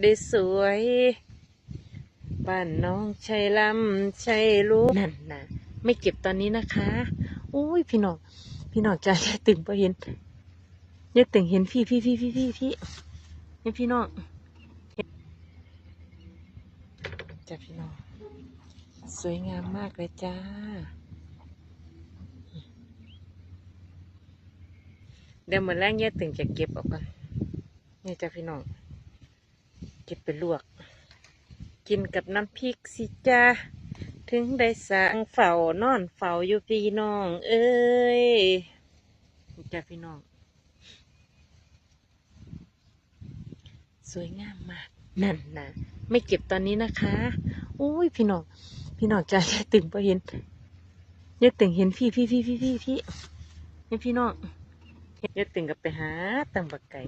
ได้สวย บ้านน้องชัยลำชัยลูกนั่นนะไม่เก็บตอนนี้นะคะอุ้ยพี่น้อง พี่น้องใจยายตึงพอเห็นยายตึงเห็นพี่พี่พี่พี่พี่พี่เห็นพี่น้องจ้าพี่น้อง สวยงามมากเลยจ้า เดี๋ยวเหมือนแรกยายตึงจะเก็บออกก่อนนี่จ้าพี่น้อง เก็บไปลวก กินกับน้ำพริกสิจ้าถึงได้สั่งเฝ้านอนเฝ้าอยู่พี่น้อง เอ้ยจ้าพี่น้อง สวยงามมาก นั่นนะไม่เก็บตอนนี้นะคะอุ้ยพี่น้อง พี่น้องจ้ายายตึงพอเห็นยายตึงเห็นพี่พี่พี่พี่พี่พี่พี่น้องยายตึงกับไปหาตังบักไก่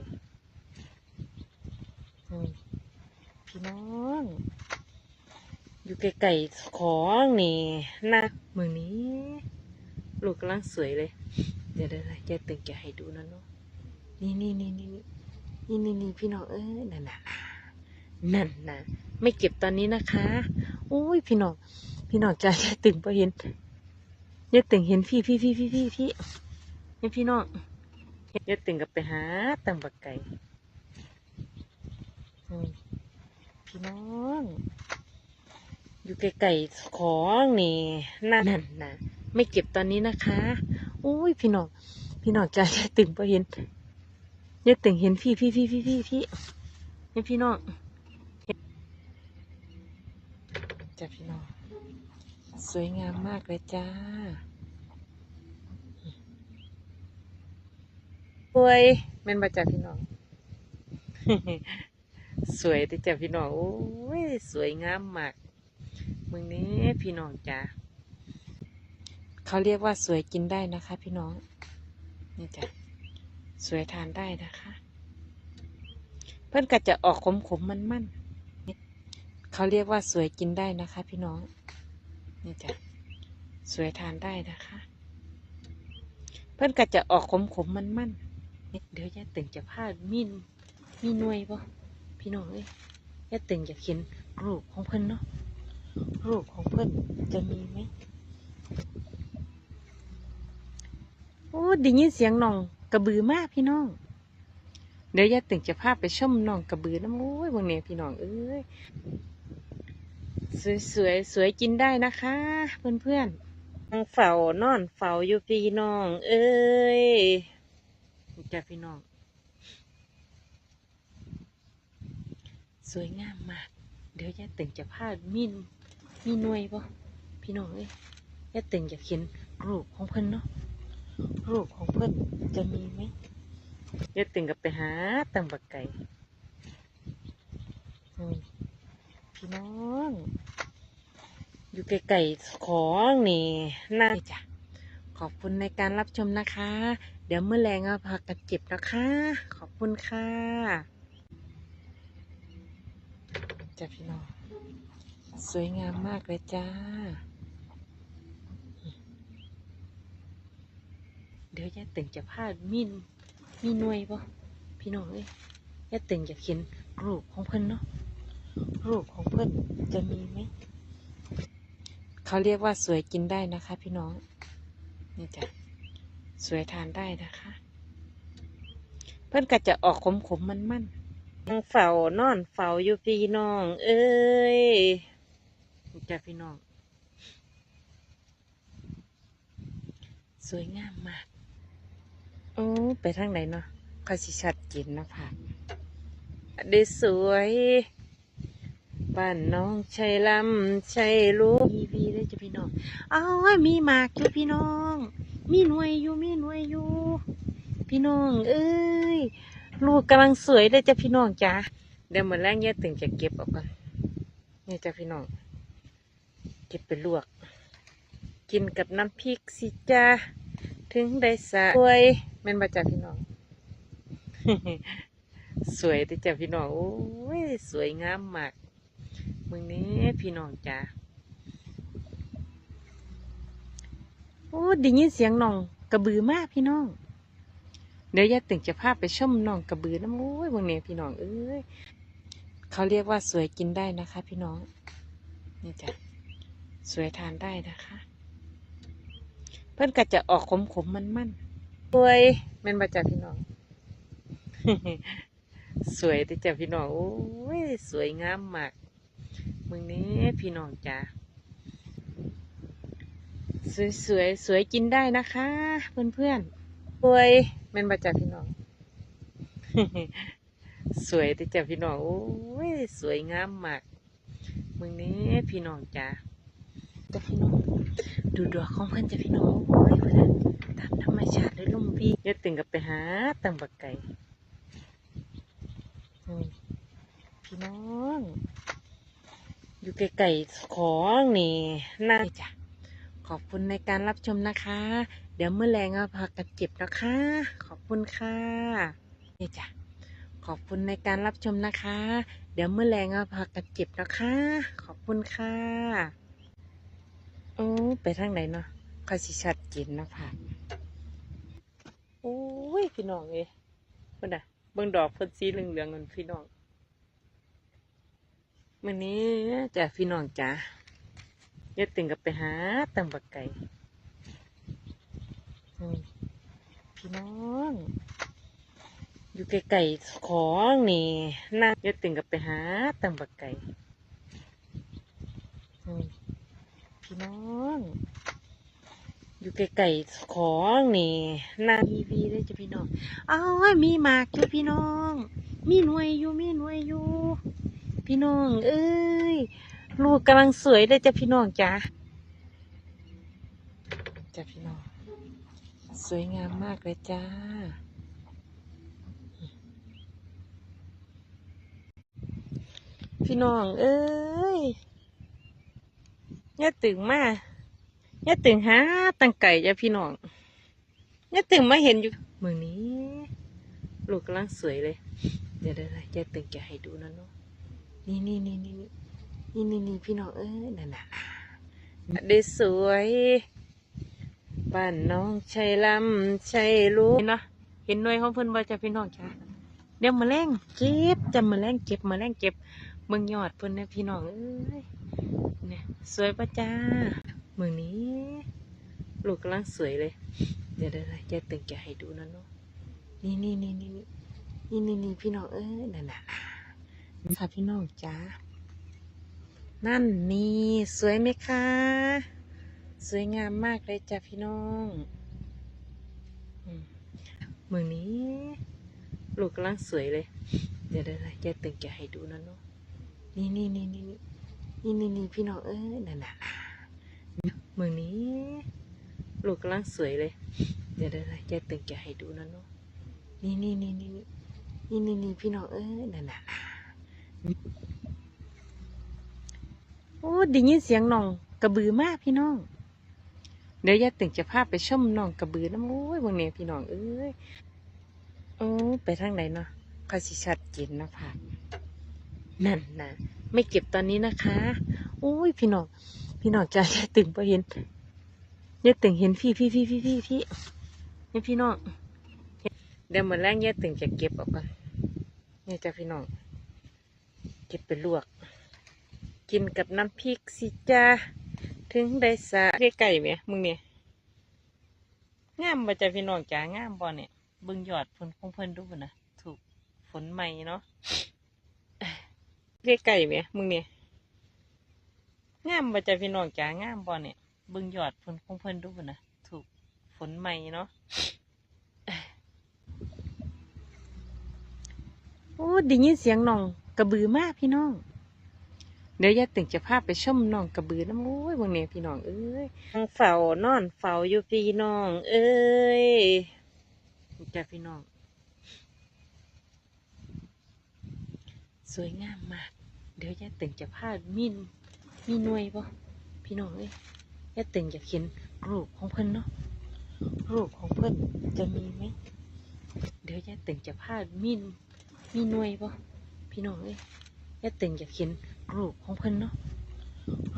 อืม พี่น้อง อยู่ไกลๆของนี่นะมือนี้ ลูกกำลังสวยเลย เดี๋ยวเดี๋ยวๆยายตึงจะให้ดูนะเนาะนี่นี่นี่นี่นี่นี่นี่พี่น้องเอ้ยนั่นน่ะนั่นนะไม่เก็บตอนนี้นะคะอุ้ยพี่น้อง พี่น้องจ้ายายตึงพอเห็นยายตึงเห็นพี่พี่พี่พี่พี่พี่เห็นพี่น้องยายตึงกับไปหาตังบักไก่อืม พี่น้อง อยู่ไกลๆของนี่นั่นน่นะไม่เก็บตอนนี้นะคะอุ้ยพี่น้องพี่น้องใจยายตึงพอเห็นยายตึงเห็นพี่พี่พี่พี่พี่พี่เห็นพี่น้องจ้าพี่น้องสวยงามมากเลยจ้าสวยแม่นมาจากพี่น้อง สวยแต่จ้ะพี่น้องโอ้ยสวยงามมากมึงนี้พี่น้องจ้าเขาเรียกว่าสวยกินได้นะคะ พี่น้องนี่จ้ะสวยทานได้นะคะ เพื่อนก็จะออกขมขมมันมันเขาเรียกว่าสวยกินได้นะคะ พี่น้องนี่จ้ะสวยทานได้นะคะ เพื่อนก็จะออกขมขมมันมันเดี๋ยวยายตึงจะพาดมีนมีหน่วยบ่ พี่น้องเอ้ยย่าตึงอยากเห็นรูปของเพิ่อนเนาะรูปของเพิ่อนจะมีไหมโอ้ไดียินเสียงน้องกระบือมากพี่น้อง เดี๋ยวย่าตึงจะพาไปชมน้องกระบือน้ำโอ้ยวันนี้พี่น้องเอ้ยสวยสวยๆสวยกินได้นะคะ เพื่อนเพื่อนๆนั่งเฝ้านอนเฝ้าอยู่พี่น้อง เอ้ยจ้าพี่น้อง สวยงามมาก เดี๋ยวยายตึงจะพาดมีนมีหน่วยบ่พี่น้องเอ้ยยายตึงอยากเห็นรูปของเพิ่นเนาะรูปของเพิ่นจะมีไหมยายตึงกับไปหาตังบักไก่พี่น้องอยู่ไกลๆของนี่น่าจ้ะขอบคุณในการรับชมนะคะ เดี๋ยวเมื่อแรงเอาพักกันเจ็บนะคะ ขอบคุณค่ะ จ้าพี่น้อง สวยงามมากเลยจ้า เดี๋ยวยายตึงจะพาดมีนมีหน่วยบ่พี่น้องเอ้ยยายตึงอยากเห็นรูปของเพิ่อนเนาะ รูปของเพิ่อนจะมีไหม เขาเรียกว่าสวยกินได้นะคะ พี่น้อง นี่จ้ะ สวยทานได้นะคะ เพิ่อนก็จะออกขมขมมันมันๆ นั่งเฝ้านอนเฝ้าอยู่พี่น้อง เอ้ยจ้าพี่น้อง สวยงามมาก โอ้ ไปทางไหนเนาะคอยสิชัดเจนนะค่ะได้สวย บ้านน้องชัยลำชัยลูกมีวีได้จ้ะพี่น้องอ้าวมีหมากอยู่พี่น้อง มีหน่วยอยู่มีหน่วยอยู่ พี่น้อง เอ้ย ลูกกำลังสวยเลยจ้ะพี่น้องจ้าเดี๋ยวเหมือนแรกเนี่ยตึงจะเก็บออกก่อนนี่จ้ะพี่น้อง เก็บไปลวก กินกับน้ำพริกสิจ้าถึงได้สะวยแม่นบาจ้ะพี่น้อง สวยแต่จ้ะพี่น้องโอ้ยสวยงามมากมึงนี้พี่น้องจ้าโอ้ดียินเสียงน้องกระบือมากพี่น้อง เดี๋ยวยายตึงจะพาไปชมน้องกระบือน้ำโอ้ยวันนี้พี่น้องเอ้ยเขาเรียกว่าสวยกินได้นะคะ พี่น้อง นี่จ้ะสวยทานได้นะคะ เพื่อนก็จะออกขมขมมันมันสวยแม่นมาจากพี่น้อง สวยแต่จ้ะพี่น้องโอ้ยสวยงามมากมึงนี้พี่น้องจ้าสวยสวยสวยกินได้นะคะ เพื่อนเพื่อนๆ สวยแม่นมาจากพี่น้อง สวยแต่จ้ะพี่น้องโอ้ยสวยงามมากมึงนี้พี่น้องจ้าแต่พี่น้องดูดอกของเพื่อนจ้ะพี่น้องโอ้ยเพื่อนตามธรรมชาติเลยลุงพี่อย่าตึงกับไปหาตังบักไก่อืมพี่น้อง อยู่ไกลๆของนี่น่าจ้ะ ขอบคุณในการรับชมนะคะ เดี๋ยวเมื่อแรงเอาผักกระเจ็บนะคะ ขอบคุณค่ะนี่จ้ะขอบคุณในการรับชมนะคะ เดี๋ยวเมื่อแรงเอาผักกระเจ็บนะคะ ขอบคุณค่ะโอ้ไปทางไหนเนาะคอยสิชัดเจนนะผักโอ้ยพี่น้องเอ้ยเบิ่งน่ะเบิ่งดอกเพิ่นสีเหลืองๆเงินพี่น้องมื้อนี้จ้ะพี่น้องจ้ะ ย่าตึงกับไปหาตังบักไก่พี่น้องอยู่ไกลๆของนี่น่าจะตึงกับไปหาตังบักไก่พี่น้องอยู่ไกลๆของนี่น่าทีวีได้จ้ะพี่น้องอ้าวมีหมากอยู่พี่น้อง มีหน่วยอยู่มีหน่วยอยู่ พี่น้อง เอ้ย ลูกกำลังสวยเลยจ้ะพี่น้องจ้ะจ้ะพี่น้อง สวยงามมากเลยจ้า พี่น้อง เอ้ยอย่าตึงมาอย่าตึงหาตังไก่จ้ะพี่น้องอย่าตึงมาเห็นอยู่มือนี้ ลูกกำลังสวยเลย เดี๋ยวเดี๋ยวอย่าตึงจะให้ดูนะเนาะนี่นี่นี่นี่ นี่นี่นี่พี่น้องเอ้ยนั่นน่ะได้สวยบ้านน้องชัยลำชัยลูกเนาะเห็นหน่วยของเพิ่นบ่จ้ะพี่น้องจ้ะเดี๋ยวมาแรงเก็บจะมาแรงเก็บมาแรงเก็บเมืองยอดเพิ่นเนี่ยพี่น้องเอ้ยเนี่ยสวยปะจ้าเมืองนี้ ลูกกำลังสวยเลยเดี๋ยวเดี๋ยวเดี๋ยวจะตึงจะให้ดูนะเนาะนี่นี่นี่นี่นี่นี่นี่พี่น้องเอ้ยนั่นน่ะค่ะพี่น้องจ้า นั่นนี่สวยไหมคะ สวยงามมากเลยจ้ะพี่น้องเมืองนี้ ลูกกำลังสวยเลย เดี๋ยวเดี๋ยวจะตึงจะให้ดูนะเนาะนี่นี่นี่นี่นี่นี่นี่พี่น้องเอ้ยนั่นน่ะเมืองนี้ ลูกกำลังสวยเลย เดี๋ยวเดี๋ยวจะตึงจะให้ดูนะเนาะนี่นี่นี่นี่นี่นี่นี่พี่น้องเอ้ยนั่นน่ะ โอ้ไดียินเสียงน้องกระบือมากพี่น้อง เดี๋ยวยาตึงจะพาไปชมน้องกระบือน้ำโอ้ยวันนี้พี่น้องเอ้ยโอ้ไปทางไหนเนาะคอยสิชัดเจนนะผักนั่นนะไม่เก็บตอนนี้นะคะโอ้ยพี่น้อง พี่น้องจะยาตึงพอเห็นยาตึงเห็นพี่พี่พี่พี่พี่พี่นี่พี่น้องเดี๋ยวเหมือนแรกยาตึงจะเก็บออกก่อนนี่จ้ะพี่น้อง เก็บไปลวก กินกับน้ำพริกสิจ้าถึงได้สะเรียกไก่ไหมมึงเนี่ยงามบ่จ้ะพี่น้องจ้างามบ่เนี่ยบิ่งยอดเพิ่นของเพิ่นดูนะถูกฝนใหม่เนาะเรียกไก่ไหมมึงเนี่ยงามบ่จ้ะพี่น้องจ๋างามบ่เนี่ยบิ่งยอดเพิ่นของเพิ่นดูนะถูกฝนใหม่เนาะโอ้ไดียินเสียงน้องกระบือมากพี่น้อง เดี๋ยวยายตึงจะพาไปชมน้องกระบือน้ำโอ้ยบางเนี่ยพี่น้องเอ้ยนั่งเฝ้านอนเฝ้าอยู่พี่น้อง เอ้ยนี่จ้ะพี่น้อง สวยงามมาก เดี๋ยวยายตึงจะพามีนมีหน่วยบ่พี่น้องเอ้ยยายตึงอยากเห็นรูปของเพิ่นเนาะรูปของเพิ่นจะมีไหมเดี๋ยวยายตึงจะพามีนมีหน่วยบ่พี่น้องเอ้ยยายตึงอยากเห็น รูปของเพิ่นเนาะ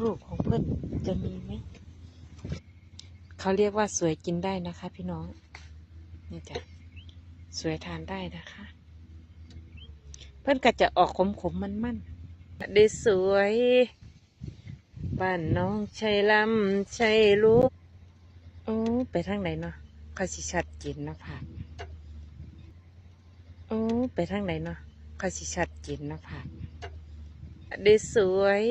รูปของเพิ่นจะมีไหมเขาเรียกว่าสวยกินได้นะคะ พี่น้องนี่จ้ะสวยทานได้นะคะ เพิ่นก็จะออกขมขมมันมันได้สวยบ้านน้องชัยลำชัยลูกโอ้ไปทางไหนเนาะเขาสิชัดเจนนะผักโอ้ไปทางไหนเนาะเขาสิชัดเจนนะผัก ได้สวย